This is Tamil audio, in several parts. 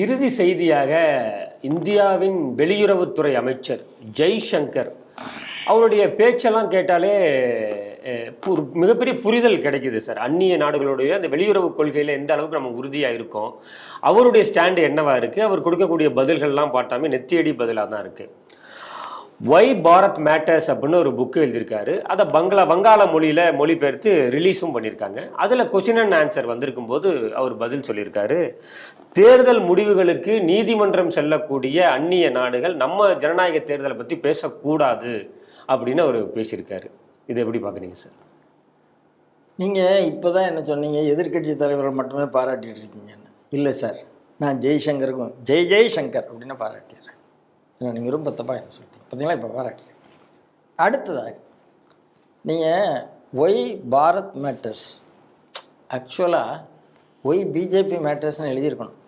இறுதி செய்தியாக இந்தியாவின் வெளியுறவுத்துறை அமைச்சர் ஜெய்சங்கர் அவருடைய பேச்செல்லாம் கேட்டாலே மிகப்பெரிய புரிதல் கிடைக்குது சார். அந்நிய நாடுகளுடைய அந்த வெளியுறவு கொள்கையில் எந்த அளவுக்கு நம்ம உறுதியாக இருக்கோம் அவருடைய ஸ்டாண்டு என்னவா இருக்குது அவர் கொடுக்கக்கூடிய பதில்கள்லாம் பார்த்தாமே நெத்தியடி பதிலாக தான் இருக்குது ஒய் பாரத் மேட்டர்ஸ் அப்படின்னு ஒரு புக்கு எழுதியிருக்காரு. அதை பங்களா வங்காள மொழியில் மொழிபெயர்த்து ரிலீஸும் பண்ணியிருக்காங்க. அதில் கொஷின் அண்ட் ஆன்சர் வந்திருக்கும் போது அவர் பதில் சொல்லியிருக்காரு. தேர்தல் முடிவுகளுக்கு நீதிமன்றம் செல்லக்கூடிய அந்நிய நாடுகள் நம்ம ஜனநாயக தேர்தலை பற்றி பேசக்கூடாது அப்படின்னு அவர் பேசியிருக்காரு. இதை எப்படி பார்க்குறீங்க சார்? நீங்கள் இப்போ தான் என்ன சொன்னீங்க? எதிர்க்கட்சி தலைவரை மட்டுமே பாராட்டிட்டு இருக்கீங்கன்னு இல்லை சார். நான் ஜெய்சங்கருக்கும் ஜெய் ஜெய்சங்கர் அப்படின்னு பாராட்டிடுறேன். நீங்கள் ரொம்ப தப்பாக என்ன சொல்லிட்டீங்க. பார்த்தீங்களா இப்போ பாராட்டிடுறேன் அடுத்ததாக நீங்கள் ஒய் பாரத் மேட்டர்ஸ் ஆக்சுவலாக ஒய் பிஜேபி மேட்டர்ஸ்னு எழுதியிருக்கணும்.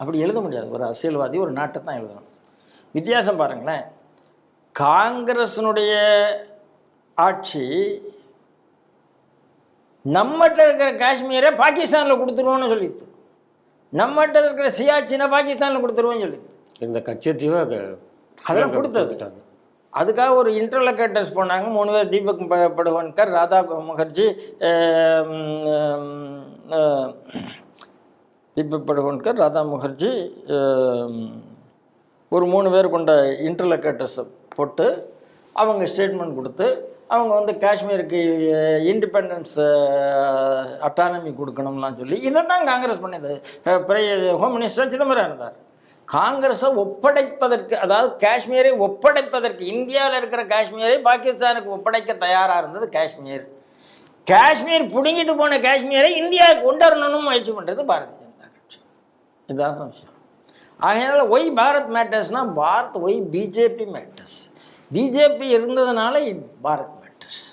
அப்படி எழுத முடியாது. ஒரு அரசியல்வாதி ஒரு நாட்டை தான் எழுதணும். வித்தியாசம் பாருங்களேன். காங்கிரஸினுடைய ஆட்சி நம்மகிட்ட இருக்கிற காஷ்மீரை பாகிஸ்தானில் கொடுத்துருவோன்னு சொல்லிட்டு. நம்மகிட்ட இருக்கிற சியாச்சினை பாகிஸ்தானில் கொடுத்துருவோன்னு சொல்லி இந்த கச்சத்தீவை அதெல்லாம் கொடுத்தது. அதுக்காக ஒரு இன்டர்லோகேட்டர்ஸ் போனாங்க. மூணு பேர் தீபக் படுகோன்கர் ராதா முகர்ஜி தீபக் படுகோன்கர் ராதா முகர்ஜி ஒரு மூணு பேர் கொண்ட இன்டர்லோகேட்டர்ஸை போட்டு அவங்க ஸ்டேட்மெண்ட் கொடுத்து அவங்க வந்து காஷ்மீருக்கு இண்டிபெண்டன்ஸ் அட்டானமி கொடுக்கணும்லாம் சொல்லி இதை தான் காங்கிரஸ் பண்ணது அஹ், பிரைய- ஹோம் மினிஸ்டர் சிதம்பரம் இருந்தார். காங்கிரஸை ஒப்படைப்பதற்கு அதாவது காஷ்மீரை ஒப்படைப்பதற்கு இந்தியாவில் இருக்கிற காஷ்மீரை பாகிஸ்தானுக்கு ஒப்படைக்க தயாராக இருந்தது காஷ்மீர். காஷ்மீர் பிடுங்கிட்டு போன காஷ்மீரை இந்தியாவுக்கு கொண்டு வரணும்னு முயற்சி பண்ணுறது பாரதிய ஜனதா கட்சி. இதுதான் விஷயம் ஆகையால why Bharat மேட்டர்ஸ்னா Bharat why BJP matters BJP இருந்ததுனால பாரத் மேட்டர்ஸ்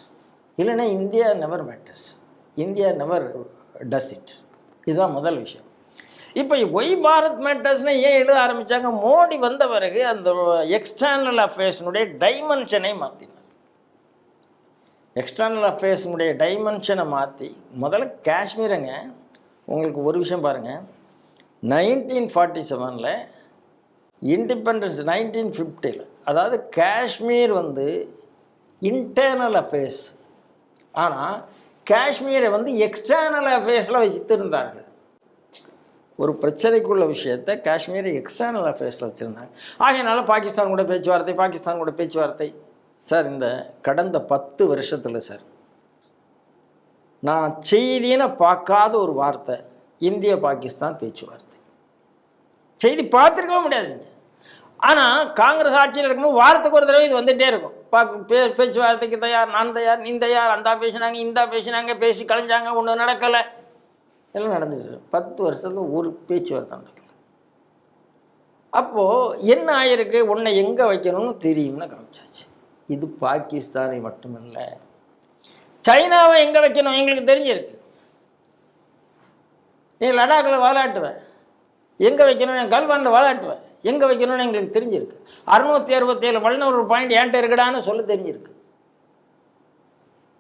இல்லைன்னா India never matters India never does it இதுதான் முதல் விஷயம். இப்போ ஒய் பாரத் மேட்டர்ஸ்னு ஏன் எழுத ஆரம்பித்தாங்க மோடி வந்த பிறகு அந்த எக்ஸ்டர்னல் அஃபேர்ஸ்னுடைய டைமென்ஷனை மாற்றினார் எக்ஸ்டர்னல் அஃபேர்ஸினுடைய டைமென்ஷனை மாற்றி முதல்ல காஷ்மீருங்க. உங்களுக்கு ஒரு விஷயம் பாருங்கள் நைன்டீன் ஃபார்ட்டி செவனில் இண்டிபெண்டன்ஸ் நைன்டீன் ஃபிஃப்டியில் அதாவது காஷ்மீர் வந்து இன்டர்னல் அஃபேர்ஸ் ஆனால் காஷ்மீரை வந்து எக்ஸ்டர்னல் அஃபேர்ஸில் வச்சுருந்தார்கள் ஒரு பிரச்சனைக்குள்ள விஷயத்தை காஷ்மீரை எக்ஸ்டர்னல் அஃபேர்ஸில் வச்சுருந்தாங்க. ஆகையினால பாகிஸ்தான் கூட பேச்சுவார்த்தை பாகிஸ்தான் கூட பேச்சுவார்த்தை. சார் இந்த கடந்த பத்து வருஷத்தில் சார் நான் செய்தின்னு பார்க்காத ஒரு வார்த்தை இந்திய பாகிஸ்தான் பேச்சுவார்த்தை. செய்தி பார்த்துருக்கவே முடியாதுங்க ஆனால் காங்கிரஸ் ஆட்சியில் இருக்கும்போது வாரத்துக்கு ஒரு தடவை இது வந்துகிட்டே இருக்கும். பே பேச்சுவார்த்தைக்கு தயார் நான் தயார் நீ தயார் அந்த பேசினாங்க இந்த பேசினாங்க பேசி கலைஞ்சாங்க ஒன்றும் நடக்கலை. எல்லாம் நடந்துட்டு பத்து வருஷத்தில் ஒரு பேச்சுவார்த்தை நடக்கல. அப்போது என்ன ஆயிருக்கு? உன்னை எங்கே வைக்கணும்னு தெரியும்னு காமிச்சாச்சு. இது பாகிஸ்தானை மட்டுமில்ல. சைனாவை எங்கே வைக்கணும்? எங்களுக்கு தெரிஞ்சிருக்கு. நீ லடாக்கில் வாலாட்டுவேன் எங்கே வைக்கணும்னு? கல்வானில் வாலாட்டுவேன் எங்கே வைக்கணும்னு எங்களுக்கு தெரிஞ்சிருக்கு. அறுநூத்தி அறுபத்தேழு வல்லுநர் பாயிண்ட் ஏன்ட்ட இருக்கடான்னு சொல்ல தெரிஞ்சிருக்கு.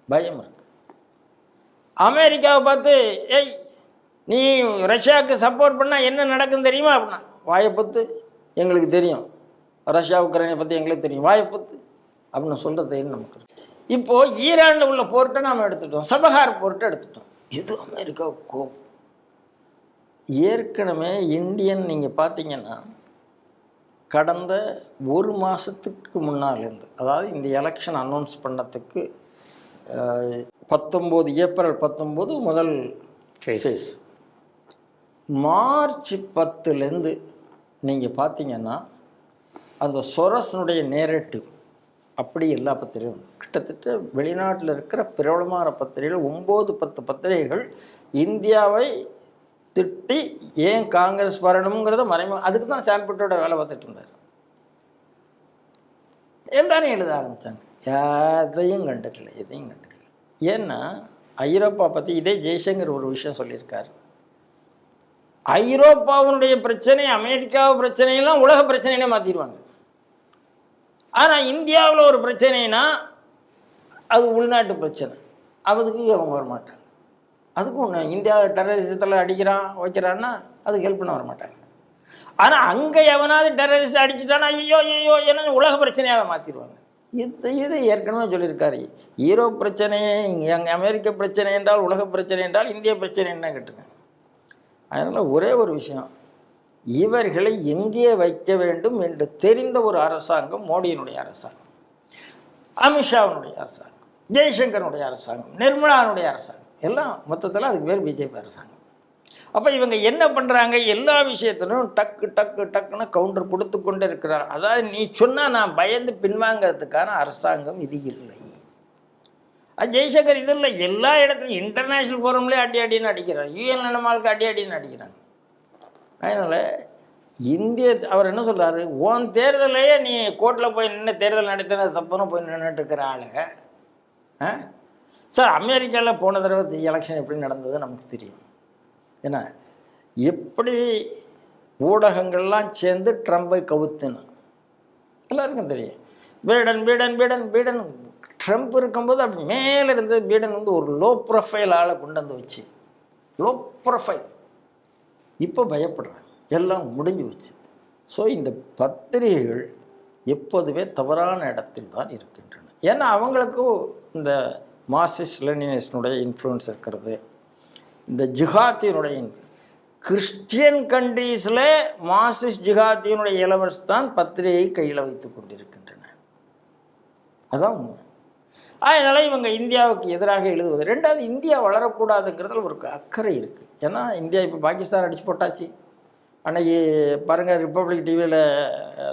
பயம் இருக்கு. அமெரிக்காவை பார்த்து ஏய் நீ ரஷ்யாவுக்கு சப்போர்ட் பண்ணால் என்ன நடக்கும் தெரியுமா அப்படின்னா வாயப்பத்து எங்களுக்கு தெரியும். ரஷ்யா உக்ரைனை பற்றி எங்களுக்கு தெரியும். வாயப்பத்து அப்படின்னு சொல்கிறது நமக்கு இப்போது ஈரானில் உள்ள போர்ட்டை நாம் எடுத்துட்டோம். சபஹார் போர்ட்டை எடுத்துட்டோம். இது அமெரிக்கா கோபம். ஏற்கனவே இந்தியன் நீங்கள் பார்த்தீங்கன்னா கடந்த ஒரு மாதத்துக்கு முன்னாலேருந்து அதாவது இந்த எலெக்ஷன் அனௌன்ஸ் பண்ணத்துக்கு பத்தொம்போது ஏப்ரல் பத்தொம்போது முதல் ஃபேஸ் மார்ச் பத்துலேருந்து நீங்கள் பார்த்தீங்கன்னா அந்த சொரசனுடைய நேரட்டிவ் அப்படி எல்லா பத்திரிகையும் கிட்டத்தட்ட வெளிநாட்டில் இருக்கிற பிரபலமான பத்திரிகைகள் ஒம்பது பத்து பத்திரிகைகள் இந்தியாவை திட்டி ஏன் காங்கிரஸ் வரணுங்கிறத மறைமுக அதுக்கு தான் சாம்பிட்டோட வேலை பார்த்துட்டு இருந்தார். எல்லாரும் எழுத ஆரம்பித்தாங்க எதையும் கண்டுக்கல எதையும் கண்டுக்கல. ஏன்னா ஐரோப்பா பற்றி இதே ஜெய்சங்கர் ஒரு விஷயம் சொல்லியிருக்காரு. ஐரோப்பாவுடைய பிரச்சனை அமெரிக்காவு பிரச்சனையெல்லாம் உலக பிரச்சனையிலே மாற்றிடுவாங்க ஆனால் இந்தியாவில் ஒரு பிரச்சனைனா அது உள்நாட்டு பிரச்சனை. அதுக்கு அவங்க வரமாட்டாங்க. அதுக்கு ஒன்று இந்தியா டெரரிசத்தில் அடிக்கிறான் வைக்கிறான்னா அதுக்கு ஹெல்ப் பண்ண வர மாட்டாங்க ஆனா அங்க எவனாவது டெரரிஸ்ட் அடிச்சுட்டானா ஐயோ ஐயோ என்ன உலக பிரச்சனையாக மாத்திடுவாங்க. இது இது ஏற்கனவே சொல்லியிருக்காரு. ஈரோப் பிரச்சனை அமெரிக்க பிரச்சனை என்றால் உலக பிரச்சனை என்றால் இந்திய பிரச்சனை என்ன கேட்டுங்க அதனால் ஒரே ஒரு விஷயம். இவர்களை எங்கே வைக்க வேண்டும் என்று தெரிந்த ஒரு அரசாங்கம் மோடியினுடைய அரசாங்கம் அமித்ஷாவினுடைய அரசாங்கம் ஜெய்சங்கருடைய அரசாங்கம் நிர்மலானுடைய அரசாங்கம். எல்லாம் மொத்தத்தில் அதுக்கு பேர் பிஜேபி அரசாங்கம். அப்போ இவங்க என்ன பண்ணுறாங்க எல்லா விஷயத்திலும் டக்கு டக்கு டக்குன்னு கவுண்டர் கொடுத்து கொண்டே இருக்கிறார். அதாவது நீ சொன்னால் நான் பயந்து பின்வாங்கிறதுக்கான அரசாங்கம் இது இல்லை. ஜெய்சங்கர் இது இல்லை எல்லா இடத்துலையும் இன்டர்நேஷ்னல் ஃபோரம்லேயே அடி அடின்னு அடிக்கிறார். யூஎன் நம்மளுக்கு அடி அடின்னு அடிக்கிறாங்க அதனால் இந்திய அவர் என்ன சொல்கிறாரு உன் தேர்தலையே நீ கோர்ட்டில் போய் நின்று தேர்தல் நடத்தினது தப்புன்னு போய் நின்றுட்டு இருக்கிற ஆளுங்க ஆ சார் அமெரிக்காவில் போன தடவை எலெக்ஷன் எப்படி நடந்தது நமக்கு தெரியும். என்ன எப்படி ஊடகங்கள்லாம் சேர்ந்து ட்ரம்பை கவுத்துன்னு எல்லாருக்கும் தெரியும். பீடன் பீடன் பீடன் பீடன் ட்ரம்ப் இருக்கும்போது அப்படி மேலே இருந்து பீடன் வந்து ஒரு லோ ப்ரொஃபைல் ஆளை கொண்டு வந்து வச்சு லோ ப்ரொஃபைல் இப்போ பயப்படுறாங்க. எல்லாம் முடிஞ்சு வச்சு ஸோ இந்த பத்திரிகைகள் எப்போதுமே தவறான இடத்தில் தான் இருக்கின்றன. ஏன்னா அவங்களுக்கும் இந்த மார்க்சிஸ்ட் லெனினிஸ்டினுடைய இன்ஃப்ளூயன்ஸ் இருக்கிறது. இந்த ஜிஹாத்தினுடைய கிறிஸ்டியன் கண்ட்ரீஸில் மார்க்சிஸ்ட் ஜிஹாத்தியினுடைய இளவரசு தான் பத்திரிகை கையில் வைத்து கொண்டிருக்கின்றன. அதான் உண்மை. அதனால் இவங்க இந்தியாவுக்கு எதிராக எழுதுவது. ரெண்டாவது இந்தியா வளரக்கூடாதுங்கிறதுல ஒரு அக்கறை இருக்குது ஏன்னா இந்தியா இப்போ பாகிஸ்தான் அடிச்சு போட்டாச்சு. அன்னைக்கு பாருங்கள் ரிப்பப்ளிக் டிவியில்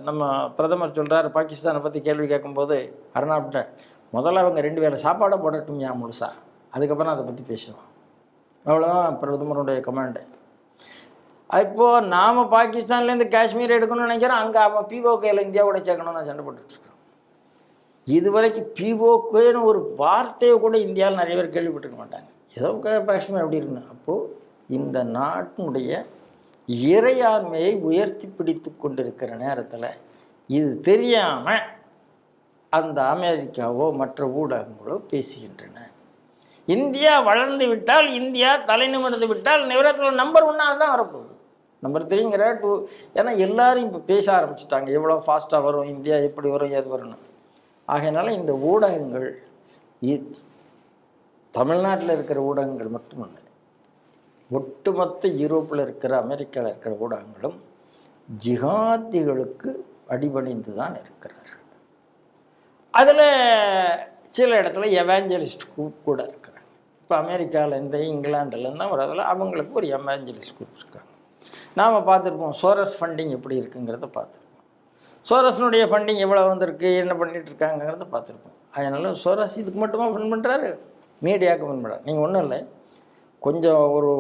நம்ம பிரதமர் சொல்கிறார் பாகிஸ்தானை பற்றி கேள்வி கேட்கும்போது அருணாப்ட முதல்ல அவங்க ரெண்டு வேளை சாப்பாடை போடட்டும் ஏன் முழுசா? அதுக்கப்புறம் அதை பற்றி பேசுவோம் அவ்வளோதான் பிரதமருடைய கமாண்டு இப்போது நாம் பாகிஸ்தான்லேருந்து காஷ்மீர் எடுக்கணும்னு நினைக்கிறோம். அங்கே அவன் பிஓகேயில் இந்தியாவோட சேர்க்கணும்னு சண்டை போட்டுட்ருக்கோம் இதுவரைக்கும் பிஓகேன்னு ஒரு வார்த்தையை கூட இந்தியாவில் நிறைய பேர் கேள்விப்பட்டிருக்க மாட்டாங்க. ஏதோ காஷ்மீர் அப்படி இருக்கணும் அப்போது இந்த நாட்டினுடைய இறையாண்மையை உயர்த்தி பிடித்து கொண்டிருக்கிற நேரத்தில் இது தெரியாமல் அந்த அமெரிக்காவோ மற்ற ஊடகங்களோ பேசுகின்றன. இந்தியா வளர்ந்து விட்டால் இந்தியா தலை நிமிர்ந்து விட்டால் நிவரத்தில் நம்பர் ஒன்னாக தான் வரப்போகுது. நம்பர் த்ரீங்கிற டூ ஏன்னா எல்லாரும் இப்போ பேச ஆரம்பிச்சிட்டாங்க. எவ்வளோ ஃபாஸ்ட்டாக வரும் இந்தியா எப்படி வரும் ஏது வரும்னு. ஆகையினால இந்த ஊடகங்கள் தமிழ்நாட்டில் இருக்கிற ஊடகங்கள் மட்டுமல்ல ஒட்டுமொத்த யூரோப்பில் இருக்கிற அமெரிக்காவில் இருக்கிற ஊடகங்களும் ஜிகாதிகளுக்கு அடிபணிந்து தான் இருக்கிறார்கள். அதில் சில இடத்துல எவாஞ்சலிஸ்ட் குரூப் கூட இருக்கிறாங்க. இப்போ அமெரிக்காவிலேருந்து இங்கிலாந்துலேருந்து வரதில் அவங்களுக்கு ஒரு எவாஞ்சலிஸ்ட் குரூப் இருக்காங்க. நாம் பார்த்துருப்போம் சோரஸ் ஃபண்டிங் எப்படி இருக்குங்கிறத பார்த்துருப்போம். சோரஸ்னுடைய ஃபண்டிங் எவ்வளோ வந்திருக்கு என்ன பண்ணிட்டு இருக்காங்கிறத பார்த்துருப்போம். அதனால சோரஸ் இதுக்கு மட்டுமா ஃபண்ட் பண்ணுறாரு மீடியாவுக்கு ஃபண்ட் பண்ணுறாரு நீங்கள் ஒன்றும் இல்லை. கொஞ்சம் ஒரு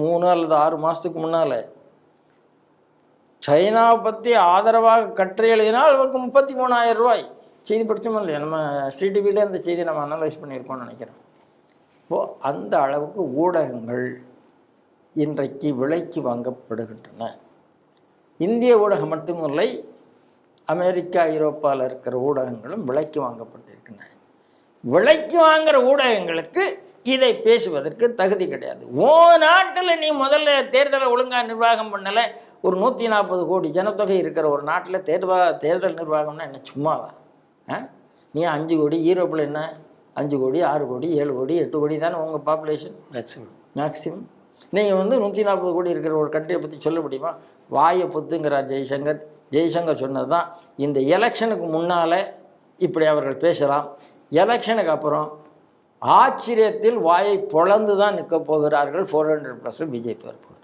மூணு அல்லது ஆறு மாதத்துக்கு முன்னால் சைனாவை பற்றி ஆதரவாக கற்று எழுதினால் அவருக்கு முப்பத்தி மூணாயிரம் ரூபாய். செய்தி படித்தோம் இல்லையா? நம்ம ஸ்ரீ டிவியில் அந்த செய்தி நம்ம அனலைஸ் பண்ணியிருக்கோம்னு நினைக்கிறேன். இப்போது அந்த அளவுக்கு ஊடகங்கள் இன்றைக்கு விலைக்கு வாங்கப்படுகின்றன. இந்திய ஊடகம் மட்டுமில்லை அமெரிக்கா ஐரோப்பாவில் இருக்கிற ஊடகங்களும் விலைக்கு வாங்கப்பட்டிருக்கின்றன. விலைக்கு வாங்குற ஊடகங்களுக்கு இதை பேசுவதற்கு தகுதி கிடையாது. ஓ நாட்டில் நீ முதல்ல தேர்தலை ஒழுங்காக நிர்வாகம் பண்ணலை ஒரு நூற்றி நாற்பது கோடி ஜனத்தொகை இருக்கிற ஒரு நாட்டில் தேர்வா தேர்தல் நிர்வாகம்னா என்ன சும்மாவா? ஆ? நீ அஞ்சு கோடி யூரோப்பில் என்ன? அஞ்சு கோடி ஆறு கோடி ஏழு கோடி எட்டு கோடி தானே உங்கள் பாப்புலேஷன் மேக்ஸிமம் மேக்ஸிமம் நீங்கள் வந்து நூற்றி நாற்பது கோடி இருக்கிற ஒரு கண்ட்ரியை பற்றி சொல்ல முடியுமா? வாயை பொத்துங்கிறார் ஜெய்சங்கர். ஜெய்சங்கர் சொன்னது தான் இந்த எலெக்ஷனுக்கு முன்னால் இப்படி அவர்கள் பேசலாம். எலெக்ஷனுக்கு அப்புறம் ஆச்சரியத்தில் வாயை பொழந்து தான் நிற்க போகிறார்கள். ஃபோர் ஹண்ட்ரட் ப்ளஸ் பிஜேபி வரப்போகிறார்